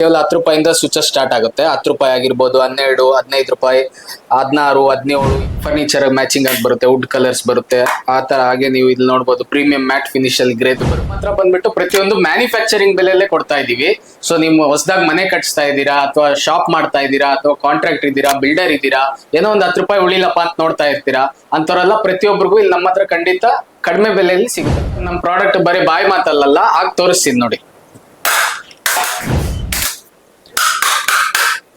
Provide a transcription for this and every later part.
ಕೇವಲ ಹತ್ತು ರೂಪಾಯಿಂದ ಸ್ವಿಚಸ್ ಸ್ಟಾರ್ಟ್ ಆಗುತ್ತೆ. ಹತ್ತು ರೂಪಾಯಿ ಆಗಿರ್ಬೋದು, ಹನ್ನೆರಡು, ಹದಿನೈದು ರೂಪಾಯಿ, ಹದಿನಾರು, ಹದಿನೇಳು ಫರ್ನಿಚರ್ ಮ್ಯಾಚಿಂಗ್ ಆಗಿ ಬರುತ್ತೆ ವುಡ್ ಕಲರ್ಸ್ ಬರುತ್ತೆ. ಆ ತರ ಹಾಗೆ ನೀವು ಇಲ್ಲಿ ನೋಡಬಹುದು ಪ್ರೀಮಿಯಂ ಮ್ಯಾಟ್ ಫಿನಿಶ್ ಅಲ್ಲಿ ಗ್ರೇತ್ ಬರುತ್ತೆ. ಮಾತ್ರ ಬಂದ್ಬಿಟ್ಟು ಪ್ರತಿಯೊಂದು ಮ್ಯಾನುಫ್ಯಾಕ್ಚರಿಂಗ್ ಬೆಲೆಯಲ್ಲೇ ಕೊಡ್ತಾ ಇದೀವಿ ಸೊ ನೀವು ಹೊಸದಾಗಿ ಮನೆ ಕಟ್ಸ್ತಾ ಇದ್ದೀರಾ, ಅಥವಾ ಶಾಪ್ ಮಾಡ್ತಾ ಇದ್ದೀರಾ, ಅಥವಾ ಕಾಂಟ್ರಾಕ್ಟ್ ಇದ್ದೀರಾ ಬಿಲ್ಡರ್ ಇದ್ದೀರಾ, ಏನೋ ಒಂದು ಹತ್ತು ರೂಪಾಯಿ ಉಳಿಲಪ್ಪ ಅಂತ ನೋಡ್ತಾ ಇರ್ತೀರಾ ಅಂತವರೆಲ್ಲ ಪ್ರತಿಯೊಬ್ಬರಿಗೂ ಇಲ್ಲಿ ನಮ್ಮ ಹತ್ರ ಖಂಡಿತ ಕಡಿಮೆ ಬೆಲೆಯಲ್ಲಿ ಸಿಗುತ್ತೆ. ನಮ್ಮ ಪ್ರಾಡಕ್ಟ್ ಬರೀ ಬಾಯಿ ಮಾತಲ್ಲ ಆಗಿ ತೋರಿಸ್ತೀನಿ ನೋಡಿ.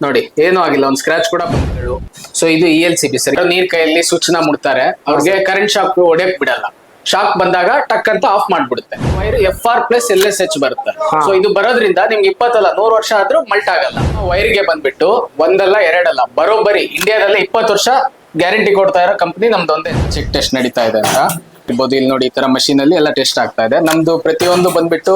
ನೋಡಿ ಏನೂ ಆಗಿಲ್ಲ ಒಂದು ಸ್ಕ್ರಾಚ್ ಕೂಡ ಬಂದ್ಬಿಡು ಸೊ ಇದು E L C B sir. ನೀರ್ ಕೈಯಲ್ಲಿ ಸೂಚನಾ ಮುಡ್ತಾರೆ. ಅವ್ರಿಗೆ ಕರೆಂಟ್ ಶಾಕ್ ಹೊಡೆಯಕ್ ಬಿಡಲ್ಲ. ಶಾಕ್ ಬಂದಾಗ ಟಕ್ ಅಂತ off ಮಾಡ್ಬಿಡುತ್ತೆ. Wire F R plus L S H ಬರುತ್ತೆ. ಸೊ ಇದು ಬರೋದ್ರಿಂದ ನಿಮ್ಗೆ ಇಪ್ಪತ್ತಲ್ಲ ನೂರ್ ವರ್ಷ ಆದ್ರೂ ಮಲ್ಟ್ ಆಗಲ್ಲ. ವೈರ್ಗೆ ಬಂದ್ಬಿಟ್ಟು ಒಂದಲ್ಲ ಎರಡಲ್ಲ ಬರೋಬ್ಬರಿ ಇಂಡಿಯಾದಲ್ಲಿ ಇಪ್ಪತ್ತು ವರ್ಷ ಗ್ಯಾರಂಟಿ ಕೊಡ್ತಾ ಇರೋ ಕಂಪನಿ ನಮ್ದೊಂದೇ ಚೆಕ್ ಟೆಸ್ಟ್ ನಡೀತಾ ಇದೆ ಅಂತ. ಇರ್ಬೋದು ಇಲ್ಲಿ ನೋಡಿ ಈ ತರ ಮಷೀನ್ ಅಲ್ಲಿ ಎಲ್ಲ ಟೆಸ್ಟ್ ಆಗ್ತಾ ಇದೆ. ನಮ್ದು ಪ್ರತಿಯೊಂದು ಬಂದ್ಬಿಟ್ಟು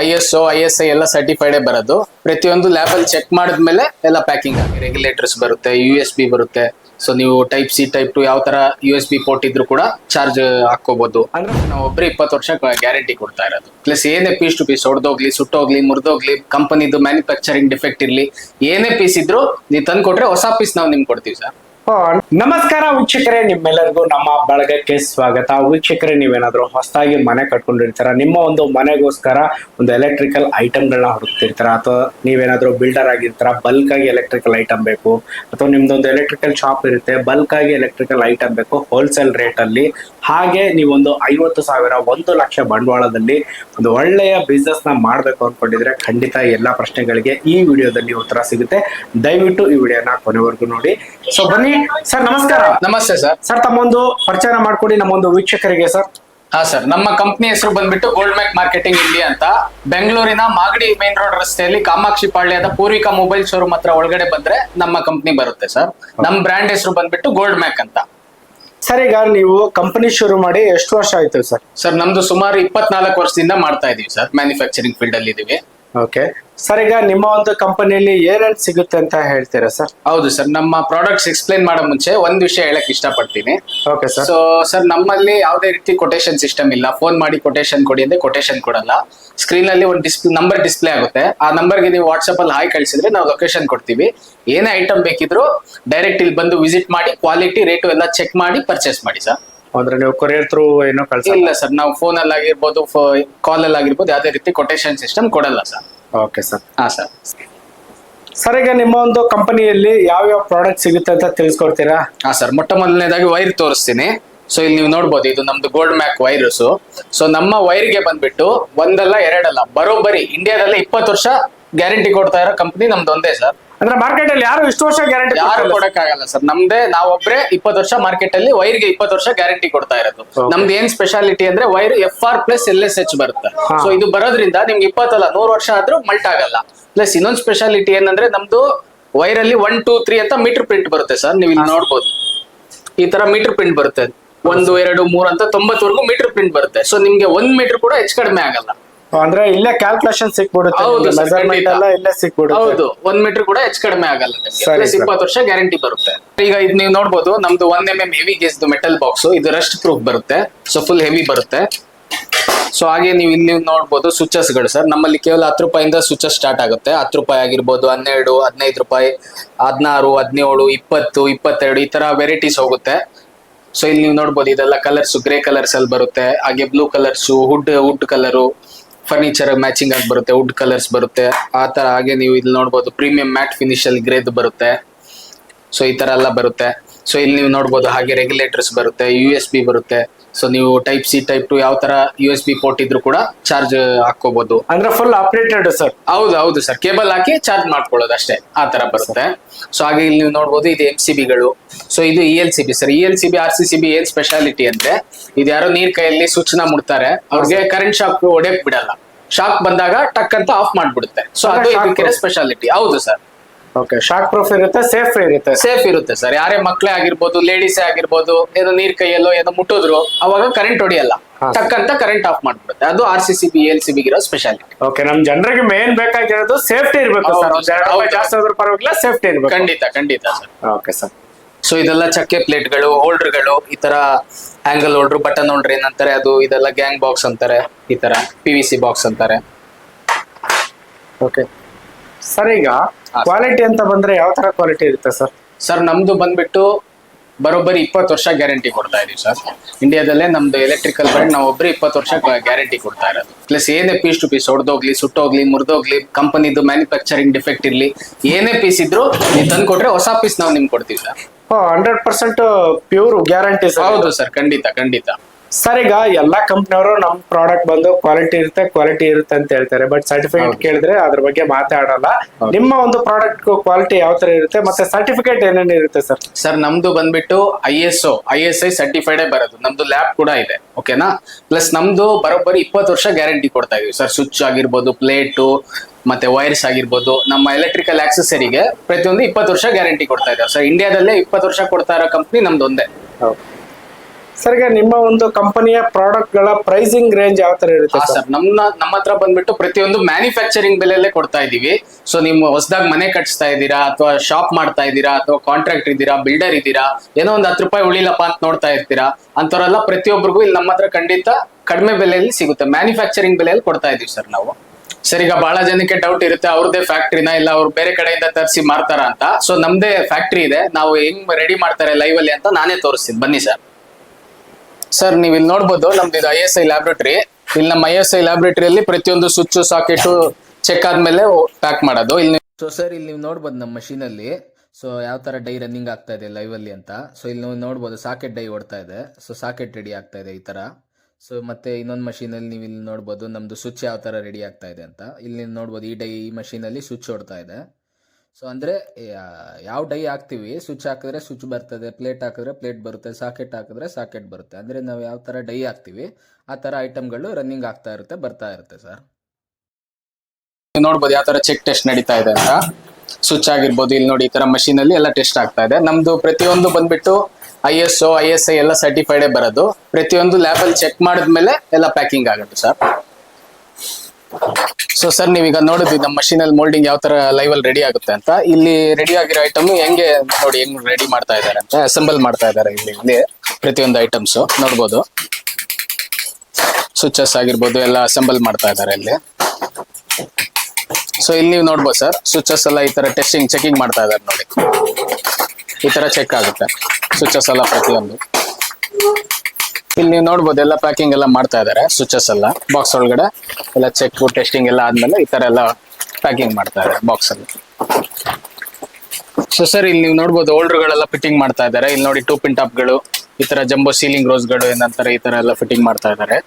I S O I S I ಎಲ್ಲ ಸರ್ಟಿಫೈಡೇ ಬರೋದು. ಪ್ರತಿಯೊಂದು ಲ್ಯಾಬ್ ಅಲ್ಲಿ ಚೆಕ್ ಮಾಡಿದ್ಮೇಲೆ ಎಲ್ಲ ಪ್ಯಾಕಿಂಗ್ ಆಗಿ ರೆಗ್ಯುಲೇಟರ್ಸ್ ಬರುತ್ತೆ ಯು ಎಸ್ ಬಿ ಬರುತ್ತೆ. ಸೊ ನೀವು ಟೈಪ್ ಸಿ ಟೈಪ್ ಟು ಯಾವ ತರ ಯು ಎಸ್ ಬಿ ಪೋರ್ಟ್ ಇದ್ರು ಕೂಡ ಚಾರ್ಜ್ ಹಾಕೋಬಹುದು ಅಂದ್ರೆ ನಾವು ಒಬ್ಬರೇ ಇಪ್ಪತ್ತು ವರ್ಷ ಗ್ಯಾರಂಟಿ ಕೊಡ್ತಾ ಇರೋದು. ಪ್ಲಸ್ ಏನೇ ಪೀಸ್ ಟು ಪೀಸ್ ಹೊಡೆದೋಗ್ಲಿ ಸುಟ್ಟೋಗ್ಲಿ ಮುರಿದೋಗ್ಲಿ ಕಂಪನಿದು ಮ್ಯಾನುಫ್ಯಾಕ್ಚರಿಂಗ್ ಡಿಫೆಕ್ಟ್ ಇರ್ಲಿ ಏನೇ ಪೀಸ್ ಇದ್ರು ನೀವು ತಂದು ಕೊಟ್ರೆ ಹೊಸ ಪೀಸ್ ನಾವು ನಿಮ್ಗೆ ಕೊಡ್ತೀವಿ ಸರ್ ನಮಸ್ಕಾರ ವೀಕ್ಷಕರೇ, ನಿಮ್ಮೆಲ್ಲರಿಗೂ ನಮ್ಮ ಬಳಗಕ್ಕೆ ಸ್ವಾಗತ. ವೀಕ್ಷಕರೇ, ನೀವೇನಾದ್ರೂ ಹೊಸದಾಗಿ ಮನೆ ಕಟ್ಕೊಂಡಿರ್ತೀರ? ನಿಮ್ಮ ಒಂದು ಮನೆಗೋಸ್ಕರ ಒಂದು ಎಲೆಕ್ಟ್ರಿಕಲ್ ಐಟಮ್ಗಳನ್ನ ಹುಡುಕ್ತಿರ್ತೀರ? ಅಥವಾ ನೀವೇನಾದ್ರೂ ಬಿಲ್ಡರ್ ಆಗಿರ್ತೀರ? ಬಲ್ಕ್ ಆಗಿ ಎಲೆಕ್ಟ್ರಿಕಲ್ ಐಟಮ್ ಬೇಕು. ಅಥವಾ ನಿಮ್ದೊಂದು ಎಲೆಕ್ಟ್ರಿಕಲ್ ಶಾಪ್ ಇರುತ್ತೆ ಬಲ್ಕ್ ಆಗಿ ಎಲೆಕ್ಟ್ರಿಕಲ್ ಐಟಮ್ ಬೇಕು ಹೋಲ್ಸೇಲ್ ರೇಟ್ ಅಲ್ಲಿ. ಹಾಗೆ ನೀವೊಂದು ಐವತ್ತು ಸಾವಿರ, ಒಂದು ಲಕ್ಷ ಬಂಡವಾಳದಲ್ಲಿ ಒಂದು ಒಳ್ಳೆಯ ಬಿಸ್ನೆಸ್ನ ಮಾಡ್ಬೇಕು ಅನ್ಕೊಂಡಿದ್ರೆ ಖಂಡಿತ ಎಲ್ಲಾ ಪ್ರಶ್ನೆಗಳಿಗೆ ಈ ವಿಡಿಯೋದಲ್ಲಿ ಉತ್ತರ ಸಿಗುತ್ತೆ. ದಯವಿಟ್ಟು ಈ ವಿಡಿಯೋನ ಕೊನೆವರೆಗೂ ನೋಡಿ. ಸೊ ಬನ್ನಿ ಸರ್ ನಮಸ್ಕಾರ. ನಮಸ್ತೆ ಸರ್. ಸರ್ ತಮ್ಮೊಂದು ಪರಿಚಯ ಮಾಡ್ಕೊಡಿ ನಮ್ಮೊಂದು ವೀಕ್ಷಕರಿಗೆ ಸರ್. ಹಾ ಸರ್. ನಮ್ಮ ಕಂಪ್ನಿ ಹೆಸರು ಬಂದ್ಬಿಟ್ಟು ಗೋಲ್ಡ್ ಮ್ಯಾಕ್ ಮಾರ್ಕೆಟಿಂಗ್ ಇಂಡಿಯಾ ಅಂತ. ಬೆಂಗಳೂರಿನ ಮಾಗಡಿ ಮೇನ್ ರೋಡ್ ರಸ್ತೆಯಲ್ಲಿ ಕಾಮಾಕ್ಷಿ ಪಾಳ್ಯದ ಪೂರ್ವಿಕಾ ಮೊಬೈಲ್ ಶೋರೂಮ್ ಹತ್ರ ಒಳಗಡೆ ಬಂದ್ರೆ ನಮ್ಮ ಕಂಪ್ನಿ ಬರುತ್ತೆ ಸರ್. ನಮ್ಮ ಬ್ರ್ಯಾಂಡ್ ಹೆಸರು ಬಂದ್ಬಿಟ್ಟು ಗೋಲ್ಡ್ ಮ್ಯಾಕ್ ಅಂತ. ಸರ್ ಈಗ ನೀವು ಕಂಪನಿ ಶುರು ಮಾಡಿ ಎಷ್ಟು ವರ್ಷ ಆಯ್ತು ಸರ್? ಸರ್ ನಮ್ದು ಸುಮಾರು ಇಪ್ಪತ್ನಾಲ್ಕು ವರ್ಷದಿಂದ ಮಾಡ್ತಾ ಇದೀವಿ ಸರ್. ಮ್ಯಾನುಫ್ಯಾಕ್ಚರಿಂಗ್ ಫೀಲ್ಡ್ ಅಲ್ಲಿ ಇದೀವಿ. ಓಕೆ. ಸರ್ ಈಗ ನಿಮ್ಮ ಒಂದು ಕಂಪನಿಯಲ್ಲಿ ಏನೇನು ಸಿಗುತ್ತೆ ಅಂತ ಹೇಳ್ತೀರಾ ಸರ್? ಹೌದು ಸರ್ ನಮ್ಮ ಪ್ರಾಡಕ್ಟ್ಸ್ ಎಕ್ಸ್ಪ್ಲೈನ್ ಮಾಡೋ ಮುಂಚೆ ಒಂದ್ ವಿಷಯ ಹೇಳಕ್ ಇಷ್ಟಪಡ್ತೀನಿ. Okay sir. ಸೊ ಸರ್ ನಮ್ಮಲ್ಲಿ ಯಾವುದೇ ರೀತಿ ಕೊಟೇಶನ್ ಸಿಸ್ಟಮ್ ಇಲ್ಲ. ಫೋನ್ ಮಾಡಿ ಕೊಟೇಶನ್ ಕೊಡಿ ಅಂದ್ರೆ ಕೊಟೇಶನ್ ಕೊಡಲ್ಲ. ಸ್ಕ್ರೀನ್ ಅಲ್ಲಿ ಒಂದು ಡಿಸ್ಪ್ಲೇ ನಂಬರ್ ಡಿಸ್ಪ್ಲೇ ಆಗುತ್ತೆ. ಆ ನಂಬರ್ಗೆ ನೀವು ವಾಟ್ಸ್ಆಪ್ ಅಲ್ಲಿ ಹಾಯ್ ಕಳಿಸಿದ್ರೆ ನಾವು ಲೊಕೇಶನ್ ಕೊಡ್ತೀವಿ. ಏನೇ ಐಟಮ್ ಬೇಕಿದ್ರು ಡೈರೆಕ್ಟ್ ಇಲ್ಲಿ ಬಂದು ವಿಸಿಟ್ ಮಾಡಿ ಕ್ವಾಲಿಟಿ ರೇಟು ಎಲ್ಲ ಚೆಕ್ ಮಾಡಿ ಪರ್ಚೇಸ್ ಮಾಡಿ ಸರ್. ಅಂದ್ರೆ ನೀವು ಕೊರಿಯರ್ ಥ್ರೂ ಏನೋ ಕಳ್ಸಿಲ್ಲ ಇಲ್ಲ ಸರ್ ನಾವು ಫೋನ್ ಅಲ್ಲಿ ಆಗಿರ್ಬೋದು ಕಾಲ್ ಅಲ್ಲಿ ಆಗಿರ್ಬೋದು ಯಾವುದೇ ರೀತಿ ಕೊಟೇಶನ್ ಸಿಸ್ಟಮ್ ಕೊಡಲ್ಲ ಸರ್ ಓಕೆ ಸರ್ ಹಾ ಸರ್ ಸರ್ ಈಗ ನಿಮ್ಮ ಒಂದು ಕಂಪನಿಯಲ್ಲಿ ಯಾವ ಯಾವ ಪ್ರಾಡಕ್ಟ್ ಸಿಗುತ್ತೆ ಅಂತ ತಿಳಿಸ್ಕೊಡ್ತೀರಾ? ಹಾ ಸರ್ ಮೊಟ್ಟ ಮೊದಲನೇದಾಗಿ ವೈರ್ ತೋರಿಸ್ತೀನಿ. ಸೊ ಇಲ್ಲಿ ನೀವು ನೋಡ್ಬೋದು ಇದು ನಮ್ದು ಗೋಲ್ಡ್ ಮ್ಯಾಕ್ ವೈರಸ್ ಸೊ ನಮ್ಮ ವೈರ್ಗೆ ಬಂದ್ಬಿಟ್ಟು ಒಂದಲ್ಲ ಎರಡಲ್ಲ ಬರೋಬ್ಬರಿ ಇಂಡಿಯಾದಲ್ಲಿ ಇಪ್ಪತ್ತು ವರ್ಷ ಗ್ಯಾರಂಟಿ ಕೊಡ್ತಾ ಇರೋ ಕಂಪನಿ ನಮ್ದು ಒಂದೇ ಸರ್ ಅಂದ್ರೆ ಮಾರ್ಕೆಟ್ ಅಲ್ಲಿ ಯಾರು ಇಷ್ಟು ವರ್ಷ ಗ್ಯಾರಂಟಿ ಯಾರು ಕೊಡಕ್ಕಾಗಲ್ಲ ಸರ್ ನಮ್ದೇ ನಾವೊಬ್ರೆ ಇಪ್ಪತ್ತು ವರ್ಷ ಮಾರ್ಕೆಟ್ ಅಲ್ಲಿ ವೈರ್ಗೆ ಇಪ್ಪತ್ತು ವರ್ಷ ಗ್ಯಾರಂಟಿ ಕೊಡ್ತಾ ಇರೋದು. ನಮ್ದು ಏನ್ ಸ್ಪೆಷಾಲಿಟಿ ಅಂದ್ರೆ wire F R plus L S H ಬರುತ್ತೆ. ಸೊ ಇದು ಬರೋದ್ರಿಂದ ನಿಮ್ಗೆ ಇಪ್ಪತ್ತಲ್ಲ ನೂರು ವರ್ಷ ಆದ್ರೂ ಮಲ್ಟ್ ಆಗಲ್ಲ. ಪ್ಲಸ್ ಇನ್ನೊಂದು ಸ್ಪೆಷಾಲಿಟಿ ಏನಂದ್ರೆ ನಮ್ದು ವೈರ್ ಅಲ್ಲಿ ಒನ್ ಟೂ ತ್ರೀ ಅಂತ ಮೀಟರ್ ಪ್ರಿಂಟ್ ಬರುತ್ತೆ ಸರ್ ನೀವು ಇಲ್ಲಿ ನೋಡ್ಬೋದು. ಈ ತರ ಮೀಟರ್ ಪ್ರಿಂಟ್ ಬರುತ್ತೆ. ಒಂದು ಎರಡು ಮೂರು ಅಂತ ತೊಂಬತ್ತವರೆಗೂ ಮೀಟರ್ ಪ್ರಿಂಟ್ ಬರುತ್ತೆ. ಸೊ ನಿಮ್ಗೆ ಒಂದ್ ಮೀಟರ್ ಕೂಡ ಹೆಚ್ಚು ಕಡಿಮೆ ಆಗಲ್ಲ. ಅಂದ್ರೆ ಇಲ್ಲೇ ಕ್ಯಾಲ್ಕುಲೇಷನ್ ಸಿಕ್ಬಿಡುತ್ತೆ ಹೌದು ಖಂಡಿತ. ಎಲ್ಲ ಇಲ್ಲೇ ಸಿಕ್ಬಿಡುತ್ತೆ. ಹೌದು ಒಂದ್ ಮೀಟರ್ ಕೂಡ ಹೆಚ್ಚು ಕಡಿಮೆ ಆಗಲ್ಲ ಸರಿ, ಪ್ಲಸ್. ಇಪ್ಪತ್ತು ವರ್ಷ ಗ್ಯಾರಂಟಿ ಬರುತ್ತೆ. ಈಗ ಇದು ನೀವು ನೋಡ್ಬೋದು ನಮ್ದು one M M heavy gauge metal box ಇದು ರಸ್ಟ್ ಪ್ರೂಫ್ ಬರುತ್ತೆ. ಸೊ ಫುಲ್ ಹೆವಿ ಬರುತ್ತೆ. ಸೊ ಹಾಗೆ ನೀವು ಇಲ್ಲಿ ನೋಡ್ಬೋದು ಸ್ವಿಚಸ್ಗಳು ಸರ್. ನಮ್ಮಲ್ಲಿ ಕೇವಲ ಹತ್ತು ರೂಪಾಯಿಂದ ಸ್ವಿಚಸ್ ಸ್ಟಾರ್ಟ್ ಆಗುತ್ತೆ. ಹತ್ತು ರೂಪಾಯಿ ಆಗಿರ್ಬೋದು ಹನ್ನೆರಡು ಹದಿನೈದು ರೂಪಾಯಿ ಹದಿನಾರು ಹದಿನೇಳು ಇಪ್ಪತ್ತು ಇಪ್ಪತ್ತೆರಡು ಈ ತರ ವೆರೈಟೀಸ್ ಹೋಗುತ್ತೆ. ಸೊ ಇಲ್ಲಿ ನೀವು ನೋಡ್ಬೋದು ಇದೆಲ್ಲ ಕಲರ್ಸ್ ಗ್ರೇ ಕಲರ್ಸ್ ಅಲ್ಲಿ ಬರುತ್ತೆ. ಹಾಗೆ blue colours wood wood colour furniture matching ಆಗಿ ಬರುತ್ತೆ ವುಡ್ ಕಲರ್ಸ್ ಬರುತ್ತೆ. ಆ ತರ ಹಾಗೆ ನೀವು ಇಲ್ಲಿ ನೋಡ್ಬೋದು ಪ್ರೀಮಿಯಂ ಮ್ಯಾಟ್ ಫಿನಿಶ್ ಅಲ್ಲಿ ಗ್ರೇದ್ ಬರುತ್ತೆ. ಸೊ ಈ ತರ ಎಲ್ಲ ಬರುತ್ತೆ. ಸೊ ಇಲ್ಲಿ ನೀವು ನೋಡ್ಬೋದು ಹಾಗೆ ರೆಗ್ಯುಲೇಟರ್ಸ್ ಬರುತ್ತೆ ಯು ಎಸ್ ಬಿ ಬರುತ್ತೆ. ಸೊ ನೀವು ಟೈಪ್ ಸಿ ಟೈಪ್ ಟು ಯಾವ ತರ ಯು ಎಸ್ ಬಿ ಪೋರ್ಟ್ ಇದ್ರು ಕೂಡ ಚಾರ್ಜ್ ಹಾಕೋಬಹುದು ಅಂದ್ರೆ ಫುಲ್ ಆಪರೇಟೆಡ್ ಸರ್ ಹೌದು ಹೌದು ಸರ್ ಕೇಬಲ್ ಹಾಕಿ ಚಾರ್ಜ್ ಮಾಡ್ಕೊಳ್ಳೋದು ಅಷ್ಟೇ. ಆ ತರ ಬರುತ್ತೆ. ಸೊ ಹಾಗೆ ಇಲ್ಲಿ ನೀವು ನೋಡಬಹುದು ಇದು ಎಂ ಸಿ ಬಿಗಳು ಸೊ ಇದು E L C B sir E L C B R C C B ಏನ್ ಸ್ಪೆಷಾಲಿಟಿ ಅಂದ್ರೆ ಇದು ಯಾರೋ ನೀರ್ ಕೈಯಲ್ಲಿ ಸ್ವಿಚ್ನ ಮುಡ್ತಾರೆ ಅವ್ರಿಗೆ ಕರೆಂಟ್ ಶಾಕ್ ಹೊಡೆಯಕ್ ಬಿಡಲ್ಲ. ಶಾಕ್ ಬಂದಾಗ ಟಕ್ ಅಂತ ಆಫ್ ಮಾಡ್ಬಿಡುತ್ತೆ. ಸೊ ಅದು ಇದಕ್ಕೆ ಸ್ಪೆಷಾಲಿಟಿ ಹೌದು ಸರ್ ಓಕೆ ಶಾಕ್ ಪ್ರೂಫ್ ಇರುತ್ತೆ ಸೇಫ್ ಇರುತ್ತೆ. ಸೇಫ್ ಇರುತ್ತೆ ಸರ್ ಯಾರೇ ಮಕ್ಕಳೇ ಆಗಿರ್ಬೋದು ಲೇಡೀಸೇ ಆಗಿರ್ಬೋದು ಏನೋ ನೀರ್ ಕೈಯಲ್ಲೋ ಏನೋ ಮುಟ್ಟಿದ್ರು ಅವಾಗ ಕರೆಂಟ್ ಹೊಡಿಯಲ್ಲ. ತಕ್ಕಂತ ಕರೆಂಟ್ ಆಫ್ ಮಾಡ್ಬಿಡುತ್ತೆ. ಅದು R C C B L C B ಇರೋ ಸ್ಪೆಷಾಲಿಟಿ ಓಕೆ ನಮ್ ಜನರಿಗೆ ಮೇನ್ ಬೇಕಾಗಿರೋದು ಸೇಫ್ಟಿ ಇರ್ಬೇಕು. ಜಾಸ್ತಿ ಆದ್ರೂ ಪರವಾಗಿಲ್ಲ ಸೇಫ್ಟಿ ಇರ್ಬೇಕು. ಖಂಡಿತ ಖಂಡಿತ ಸರ್ ಓಕೆ ಸರ್ ಸೊ ಇದೆಲ್ಲ ಚಕ್ಕೆ ಪ್ಲೇಟ್ಗಳು ಹೋಲ್ಡರ್ಗಳು ಈ ತರ ಆಂಗಲ್ ಹೋಲ್ಡರ್ ಬಟನ್ ಹೋಲ್ಡರ್ ಏನಂತಾರೆ ಅದು ಇದೆಲ್ಲ ಗ್ಯಾಂಗ್ ಬಾಕ್ಸ್ ಅಂತಾರೆ ಈ ತರ ಪಿ ವಿ ಸಿ ಬಾಕ್ಸ್ ಅಂತಾರೆ. ಓಕೆ ಸರ್ ಈಗ ಕ್ವಾಲಿಟಿ ಅಂತ ಬಂದ್ರೆ ಯಾವ ತರ ಕ್ವಾಲಿಟಿ ಇರುತ್ತೆ ಸರ್? ಸರ್ ನಮ್ದು ಬಂದ್ಬಿಟ್ಟು ಬರೋಬ್ಬರಿ ಇಪ್ಪತ್ತು ವರ್ಷ ಗ್ಯಾರಂಟಿ ಕೊಡ್ತಾ ಇದೀವಿ ಸರ್. ಇಂಡಿಯಾದಲ್ಲೇ ನಮ್ದು ಎಲೆಕ್ಟ್ರಿಕಲ್ ಬ್ರ್ಯಾಂಡ್ ನಾವು ಒಬ್ಬರು ಇಪ್ಪತ್ತು ವರ್ಷ ಗ್ಯಾರಂಟಿ ಕೊಡ್ತಾ ಇರೋದು. ಪ್ಲಸ್ ಏನೇ ಪೀಸ್ ಟು ಪೀಸ್ ಹೊಡೆದೋಗ್ಲಿ ಸುಟ್ಟೋಗ್ಲಿ ಮುರಿದೋಗ್ಲಿ ಕಂಪನಿದು ಮ್ಯಾನುಫ್ಯಾಕ್ಚರಿಂಗ್ ಡಿಫೆಕ್ಟ್ ಇರ್ಲಿ ಏನೇ ಪೀಸ್ ಇದ್ರು ನೀವು ತಂದು ಕೊಟ್ರೆ ಹೊಸ ಪೀಸ್ ನಾವು ನಿಮ್ಗೆ ಕೊಡ್ತೀವಿ sir. Hundred percent pure guarantee sir ಹೌದು ಸರ್ ಖಂಡಿತ ಖಂಡಿತ. ಸರ್ ಈಗ ಎಲ್ಲಾ ಕಂಪ್ನಿಯವರು ನಮ್ ಪ್ರಾಡಕ್ಟ್ ಬಂದು ಕ್ವಾಲಿಟಿ ಇರುತ್ತೆ ಕ್ವಾಲಿಟಿ ಇರುತ್ತೆ ಅಂತ ಹೇಳ್ತಾರೆ. ಬಟ್ ಸರ್ಟಿಫಿಕೇಟ್ ಕೇಳಿದ್ರೆ ಅದ್ರ ಬಗ್ಗೆ ಮಾತಾಡಲ್ಲ. ನಿಮ್ಮ ಒಂದು ಪ್ರಾಡಕ್ಟ್ ಕ್ವಾಲಿಟಿ ಯಾವ ತರ ಇರುತ್ತೆ ಮತ್ತೆ ಸರ್ಟಿಫಿಕೇಟ್ ಏನೇನು ಇರುತ್ತೆ ಸರ್? ಸರ್ ನಮ್ದು ಬಂದ್ಬಿಟ್ಟು I S O I S I ಸರ್ಟಿಫೈಡೇ ಬರೋದು. ನಮ್ದು ಲ್ಯಾಬ್ ಕೂಡ ಇದೆ ಓಕೆನಾ ಪ್ಲಸ್ ನಮ್ದು ಬರೋಬ್ಬರಿ ಇಪ್ಪತ್ತು ವರ್ಷ ಗ್ಯಾರಂಟಿ ಕೊಡ್ತಾ ಇದೀವಿ ಸರ್. ಸ್ವಿಚ್ ಆಗಿರ್ಬೋದು ಪ್ಲೇಟು ಮತ್ತೆ ವೈರ್ಸ್ ಆಗಿರ್ಬೋದು. ನಮ್ಮ ಎಲೆಕ್ಟ್ರಿಕಲ್ ಆಕ್ಸೆಸರಿಗೆ ಪ್ರತಿಯೊಂದು ಇಪ್ಪತ್ತು ವರ್ಷ ಗ್ಯಾರಂಟಿ ಕೊಡ್ತಾ ಇದ್ದಾರೆ. ಸರ್ ಇಂಡಿಯಾದಲ್ಲೇ ಇಪ್ಪತ್ತು ವರ್ಷ ಕೊಡ್ತಾ ಇರೋ ಕಂಪ್ನಿ ನಮ್ದು ಒಂದೇ. ಸರ್ ನಿಮ್ಮ ಒಂದು ಕಂಪನಿಯ ಪ್ರಾಡಕ್ಟ್ಗಳ ಪ್ರೈಸಿಂಗ್ ರೇಂಜ್ ಯಾವ ತರ ಇರುತ್ತೆ ಸರ್ ನಮ್ಮ ನಮ್ಮ ಹತ್ರ ಬಂದ್ಬಿಟ್ಟು ಪ್ರತಿಯೊಂದು ಮ್ಯಾನುಫ್ಯಾಕ್ಚರಿಂಗ್ ಬೆಲೆಯಲ್ಲೇ ಕೊಡ್ತಾ ಇದೀವಿ. ಸೊ ನೀವು ಹೊಸದಾಗಿ ಮನೆ ಕಟ್ಸ್ತಾ ಇದ್ದೀರಾ ಅಥವಾ ಶಾಪ್ ಮಾಡ್ತಾ ಇದ್ದೀರಾ ಅಥವಾ ಕಾಂಟ್ರಾಕ್ಟ್ ಇದ್ದೀರಾ ಬಿಲ್ಡರ್ ಇದ್ದೀರಾ ಏನೋ ಒಂದು ಹತ್ತು ರೂಪಾಯಿ ಉಳಿಲಪ್ಪ ಅಂತ ನೋಡ್ತಾ ಇರ್ತೀರಾ ಅಂತವರೆಲ್ಲ ಪ್ರತಿಯೊಬ್ಬರಿಗೂ ಇಲ್ಲಿ ನಮ್ಮ ಹತ್ರ ಖಂಡಿತ ಕಡಿಮೆ ಬೆಲೆಯಲ್ಲಿ ಸಿಗುತ್ತೆ. ಮ್ಯಾನುಫ್ಯಾಕ್ಚರಿಂಗ್ ಬೆಲೆಯಲ್ಲಿ ಕೊಡ್ತಾ ಇದೀವಿ ಸರ್ ನಾವು. ಸರ್ ಈಗ ಬಹಳ ಜನಕ್ಕೆ ಡೌಟ್ ಇರುತ್ತೆ ಅವ್ರದೇ ಫ್ಯಾಕ್ಟ್ರಿನ ಇಲ್ಲ ಅವ್ರು ಬೇರೆ ಕಡೆಯಿಂದ ತರಿಸಿ ಮಾರ್ತಾರ ಅಂತ. ಸೊ ನಮ್ದೇ ಫ್ಯಾಕ್ಟ್ರಿ ಇದೆ. ನಾವು ಹೆಂಗ್ ರೆಡಿ ಮಾಡ್ತಾರೆ ಲೈವ್ ಅಲ್ಲಿ ಅಂತ ನಾನೇ ತೋರಿಸ್ತೀನಿ. ಬನ್ನಿ ಸರ್ ಸರ್, ನೀವು ಇಲ್ಲಿ ನೋಡ್ಬೋದು, ನಮ್ದು ಇದು ಐ ಎಸ್ ಐ ಲ್ಯಾಬ್ರೇಟರಿ ಇಲ್ಲಿ ನಮ್ಮ ಐ ಎಸ್ ಐ ಲ್ಯಾಬ್ರೇಟರಿಯಲ್ಲಿ ಪ್ರತಿಯೊಂದು ಸ್ವಿಚ್ ಸಾಕೆಟ್ ಚೆಕ್ ಆದ್ಮೇಲೆ ಪ್ಯಾಕ್ ಮಾಡೋದು. ಇಲ್ಲಿ ಸೊ ಸರ್ ಇಲ್ಲಿ ನೀವು ನೋಡ್ಬೋದು ನಮ್ಮ ಮಷೀನಲ್ಲಿ ಸೊ ಯಾವ ತರ ಡೈ ರನ್ನಿಂಗ್ ಆಗ್ತಾ ಇದೆ ಲೈವ್ ಅಲ್ಲಿ ಅಂತ. ಸೊ ಇಲ್ಲಿ ನೀವು ನೋಡ್ಬೋದು ಸಾಕೆಟ್ ಡೈ ಓಡ್ತಾ ಇದೆ. ಸೊ ಸಾಕೆಟ್ ರೆಡಿ ಆಗ್ತಾ ಇದೆ ಈ ತರ. ಸೊ ಮತ್ತೆ ಇನ್ನೊಂದು ಮಷೀನಲ್ಲಿ ನೀವು ಇಲ್ಲಿ ನೋಡ್ಬೋದು, ನಮ್ದು ಸ್ವಿಚ್ ಯಾವ ತರ ರೆಡಿ ಆಗ್ತಾ ಇದೆ ಅಂತ. ಇಲ್ಲಿ ನೋಡ್ಬೋದು, ಈ ಡೈ ಈ ಮಷೀನಲ್ಲಿ ಸ್ವಿಚ್ ಓಡ್ತಾ ಇದೆ. ಸೊ ಅಂದ್ರೆ ಯಾವ ಡೈ ಹಾಕ್ತೀವಿ? ಸ್ವಿಚ್ ಹಾಕಿದ್ರೆ ಸ್ವಿಚ್ ಬರ್ತದೆ, ಪ್ಲೇಟ್ ಹಾಕಿದ್ರೆ ಪ್ಲೇಟ್ ಬರುತ್ತೆ, ಸಾಕೆಟ್ ಹಾಕಿದ್ರೆ ಸಾಕೆಟ್ ಬರುತ್ತೆ. ಅಂದರೆ ನಾವು ಯಾವ ತರ ಡೈ ಹಾಕ್ತೀವಿ, ಆ ತರ ಐಟಮ್ಗಳು ರನ್ನಿಂಗ್ ಆಗ್ತಾ ಇರುತ್ತೆ, ಬರ್ತಾ ಇರುತ್ತೆ ಸರ್ ನೋಡ್ಬೋದು ಯಾವ ತರ ಚೆಕ್ ಟೆಸ್ಟ್ ನಡೀತಾ ಇದೆ ಅಂತ. ಸ್ವಿಚ್ ಆಗಿರ್ಬೋದು, ಇಲ್ಲಿ ನೋಡಿ ಈ ಥರ ಮಷೀನಲ್ಲಿ ಎಲ್ಲ ಟೆಸ್ಟ್ ಆಗ್ತಾ ಇದೆ. ನಮ್ದು ಪ್ರತಿಯೊಂದು ಬಂದ್ಬಿಟ್ಟು I S O I S I ಎಲ್ಲ ಸರ್ಟಿಫೈಡೇ ಬರೋದು. ಪ್ರತಿಯೊಂದು ಲ್ಯಾಬಲ್ಲಿ ಚೆಕ್ ಮಾಡಿದ್ಮೇಲೆ ಎಲ್ಲ ಪ್ಯಾಕಿಂಗ್ ಆಗುತ್ತೆ ಸರ್ ಸೊ ಸರ್ ನೀವೀಗ ನೋಡಿದ್ವಿ ನಮ್ಮ ಮಷೀನ್ ಅಲ್ಲಿ ಮೋಲ್ಡಿಂಗ್ ಯಾವ ತರ ಲೈವ್ ಅಲ್ಲಿ ರೆಡಿ ಆಗುತ್ತೆ ಅಂತ. ಇಲ್ಲಿ ರೆಡಿ ಆಗಿರೋ ಐಟಮ್ ಹೆಂಗೆ ನೋಡಿ, ಹೆಂಗ್ ರೆಡಿ ಮಾಡ್ತಾ ಇದ್ದಾರೆ ಅಂತ ಅಸೆಂಬಲ್ ಮಾಡ್ತಾ ಇದ್ದಾರೆ ಇಲ್ಲಿ ಇಲ್ಲಿ ಪ್ರತಿಯೊಂದು ಐಟಮ್ಸ್ ನೋಡ್ಬೋದು. ಸ್ವಿಚಸ್ ಆಗಿರ್ಬೋದು, ಎಲ್ಲ ಅಸೆಂಬಲ್ ಮಾಡ್ತಾ ಇದ್ದಾರೆ ಇಲ್ಲಿ. ಸೊ ಇಲ್ಲಿ ನೀವು ನೋಡ್ಬೋದು ಸರ್ ಸ್ವಿಚಸ್ ಎಲ್ಲ ಈ ತರ ಟೆಸ್ಟಿಂಗ್ ಚೆಕಿಂಗ್ ಮಾಡ್ತಾ ಇದ್ದಾರೆ ನೋಡಿ. ಈ ತರ ಚೆಕ್ ಆಗುತ್ತೆ ಸ್ವಿಚಸ್ ಎಲ್ಲ ಪ್ರತಿಯೊಂದು. ಇಲ್ಲಿ ನೀವು ನೋಡ್ಬೋದು ಎಲ್ಲ ಪ್ಯಾಕಿಂಗ್ ಎಲ್ಲ ಮಾಡ್ತಾ ಇದ್ದಾರೆ ಸ್ವಿಚಸ್ ಎಲ್ಲ ಬಾಕ್ಸ್ ಒಳಗಡೆ. ಎಲ್ಲ ಚೆಕ್ ಟೆಸ್ಟಿಂಗ್ ಎಲ್ಲ ಆದ್ಮೇಲೆ ಈ ತರ ಎಲ್ಲ ಪ್ಯಾಕಿಂಗ್ ಮಾಡ್ತಾ ಇದ್ದಾರೆ ಬಾಕ್ಸ್ ಅಲ್ಲಿ. ಸೊ ಸರ್ ಇಲ್ಲಿ ನೀವು ನೋಡ್ಬೋದು ಓಲ್ಡರ್ಗಳೆಲ್ಲ ಫಿಟ್ಟಿಂಗ್ ಮಾಡ್ತಾ ಇದ್ದಾರೆ ಇಲ್ಲಿ ನೋಡಿ ಟೂ ಪಿನ್ ಟಾಪ್ಗಳು ಈ ತರ ಜಂಬೋ ಸೀಲಿಂಗ್ ರೋಸ್ಗಳು ಏನಂತಾರೆ ಈ ತರ ಎಲ್ಲ ಫಿಟ್ಟಿಂಗ್ ಮಾಡ್ತಾ ಇದ್ದಾರೆ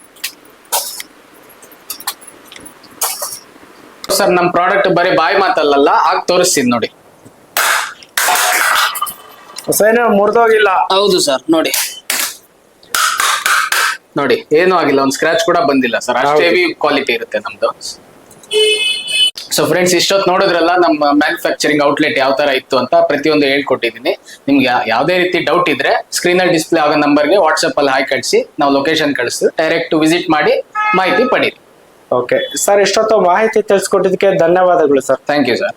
ಸರ್ ನಮ್ ಪ್ರಾಡಕ್ಟ್ ಬರೀ ಬಾಯಿ ಮಾತಲ್ಲ ಆಗ ತೋರಿಸ್ತೀನಿ ನೋಡಿ. ಸರ್ ಮುರಿದೋಗಿಲ್ಲ. ಹೌದು ಸರ್ ನೋಡಿ. ನೋಡಿ ಏನೂ ಆಗಿಲ್ಲ ಒಂದು ಸ್ಕ್ರಾಚ್ ಕೂಡ ಬಂದಿಲ್ಲ ಸರ್ ಅಷ್ಟು. ಹೆವಿ ಕ್ವಾಲಿಟಿ ಇರುತ್ತೆ ನಮ್ದು. ಸೊ ಫ್ರೆಂಡ್ಸ್ ಇಷ್ಟೊತ್ತು ನೋಡಿದ್ರಲ್ಲ ನಮ್ಮ ಮ್ಯಾನುಫ್ಯಾಕ್ಚರಿಂಗ್ ಔಟ್ಲೆಟ್ ಯಾವ ತರ ಇತ್ತು ಅಂತ ಪ್ರತಿಯೊಂದು ಹೇಳ್ಕೊಟ್ಟಿದ್ದೀನಿ. ನಿಮ್ಗೆ ಯಾವುದೇ ರೀತಿ ಡೌಟ್ ಇದ್ರೆ ಸ್ಕ್ರೀನ್ ಅಲ್ಲಿ ಡಿಸ್ಪ್ಲೇ ಆಗೋ ನಂಬರ್ಗೆ ವಾಟ್ಸ್ಆಪ್ ಅಲ್ಲಿ ಹಾಕಿ ಕಳಿಸಿ ನಾವು ಲೊಕೇಶನ್ ಕಳಿಸ್ತೀವಿ ಡೈರೆಕ್ಟ್ ವಿಸಿಟ್ ಮಾಡಿ ಮಾಹಿತಿ ಪಡೀರಿ. ಓಕೆ ಸರ್ ಇಷ್ಟೊತ್ತು ಮಾಹಿತಿ ತಿಳಿಸ್ಕೊಟ್ಟಿದ್ದಕ್ಕೆ ಧನ್ಯವಾದಗಳು ಸರ್ ಥ್ಯಾಂಕ್ ಯು ಸರ್